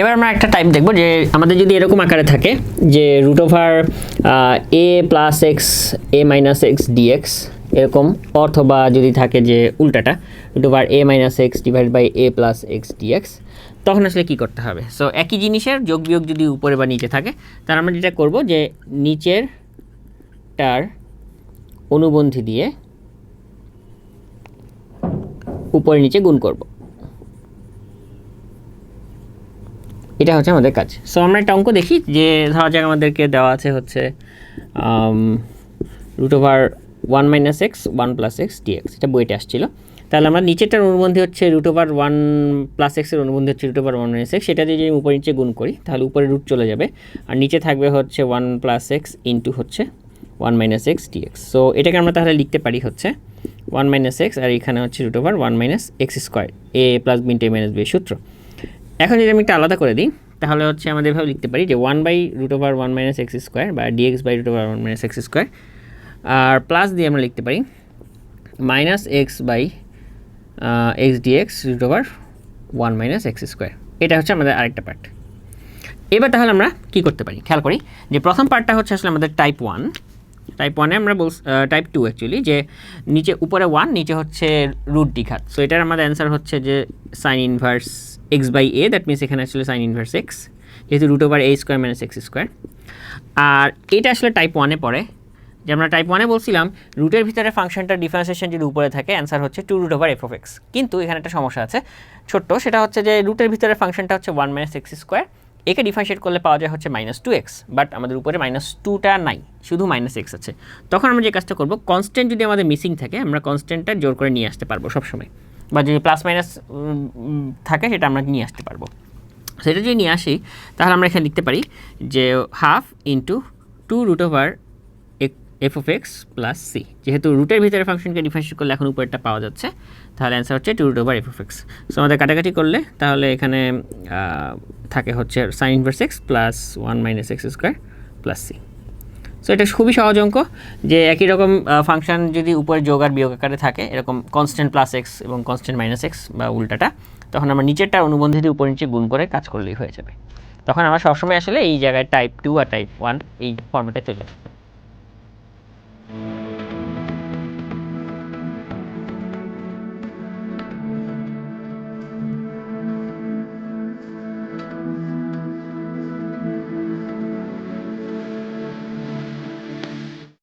এবার আমরা একটা টাইপ দেখব যে আমাদের যদি এরকম আকারে থাকে যে root over a plus x a minus x dx এরকম অথবা যদি থাকে যে উল্টাটা root over a minus x divide by a plus x dx তখন আসলে কী করতে হবে? সো একই জিনিসের যোগ বিয়োগ যদি উপরে বা নিচে থাকে তাহলে আমরা যেটা করব যে নিচের টার অনুবন্ধী দিয়ে উপরে নিচে গুণ করব। এটা হচ্ছে আমাদের কাজ। সো আমরা একটা অঙ্ক দেখি যে ধরা যাক আমাদেরকে দেওয়া আছে হচ্ছে root over one minus x one plus x dx এটা বইটা আসছিল। তাহলে আমরা নিচেরটার অনুবন্ধী হচ্ছে রুট ওভার ওয়ান প্লাস এক্সের অনুবন্ধী হচ্ছে root over one minus x সেটা যদি উপরে নিচে গুণ করি, তাহলে উপরে রুট চলে যাবে। আর নিচে থাকবে হচ্ছে ওয়ান প্লাস এক্স ইন্টু হচ্ছে one minus x dx so এটাকে আমরা তাহলে লিখতে পারি হচ্ছে ওয়ান মাইনাস এক্স আর এখানে হচ্ছে root over one minus x square a plus বিন টে মাইনাস বি সূত্র। এখন যদি আমি একটা আলাদা করে দিই, তাহলে হচ্ছে আমাদের এভাবে লিখতে পারি যে one by root over one minus x square বা dx by root over one minus x square R plus দিয়ে আমরা লিখতে পারি minus x by x dx root over one minus x square এটা হচ্ছে আমাদের আরেকটা পার্ট এবার তাহলে আমরা কী করতে পারি? খেয়াল করি যে প্রথম পার্টটা হচ্ছে আসলে আমাদের টাইপ ওয়ান টাইপ ওয়ানে আমরা বল টাইপ টু অ্যাকচুয়ালি যে নিচে উপরে ওয়ান নিচে হচ্ছে রুট দ্বিঘাত সো এটার আমাদের অ্যান্সার হচ্ছে যে sine inverse x by a that means এখানে আসলে সাইন ইনভার্স এক্স যেহেতু root over a square minus x square আর এটা আসলে টাইপ ওয়ানে পড়ে, যে আমরা টাইপ ওয়ানে বলছিলাম রুটের ভিতরে ফাংশনটার ডিফারেন্সিয়েশন যদি উপরে থাকে অ্যান্সার হচ্ছে two root over f of x কিন্তু এখানে একটা সমস্যা আছে, ছোট্ট, সেটা হচ্ছে যে রুটের ভিতরে ফাংশনটা হচ্ছে ওয়ান মাইনাস এক্স স্কোয়ার একে ডিফারেন্সিয়েট করলে পাওয়া যায় হচ্ছে মাইনাস টু এক্স বাট আমাদের উপরে মাইনাস টুটা নাই, শুধু মাইনাস এক্স আছে। তখন আমরা যে কাজটা করব কনস্ট্যান্ট যদি আমাদের মিসিং থাকে, আমরা কনস্ট্যান্টটা জোর করে নিয়ে আসতে পারব সবসময়। বা যদি প্লাস মাইনাস থাকে সেটা আমরা নিয়ে আসতে পারব। সেটা যদি নিয়ে আসি, তাহলে আমরা এখানে লিখতে পারি যে half into two root over f of x plus c যেহেতু রুটের ভিতরে ফাংশনকে ডিফারেন্সিয়েট করলে এখন উপরেরটা পাওয়া যাচ্ছে, তাহলে অ্যান্সার হচ্ছে two root over f of x so আমাদের কাটাকাটি করলে, তাহলে এখানে থাকে হচ্ছে sine inverse x plus one minus x square plus c so এটা খুবই সহজ অঙ্ক যে একই রকম ফাংশন যদি উপরে যোগ আর বিয়োগ আকারে থাকে, এরকম কনস্ট্যান্ট প্লাস এক্স এবং কনস্ট্যান্ট মাইনাস এক্স বা উল্টাটা, তখন আমার নিচেরটা অনুবন্ধী দিয়ে উপর নিচে গুণ করে কাজ করলেই হয়ে যাবে। তখন আমার সবসময় আসলে এই জায়গায় টাইপ টু আর টাইপ ওয়ান এই ফর্মেটে চলে যাবে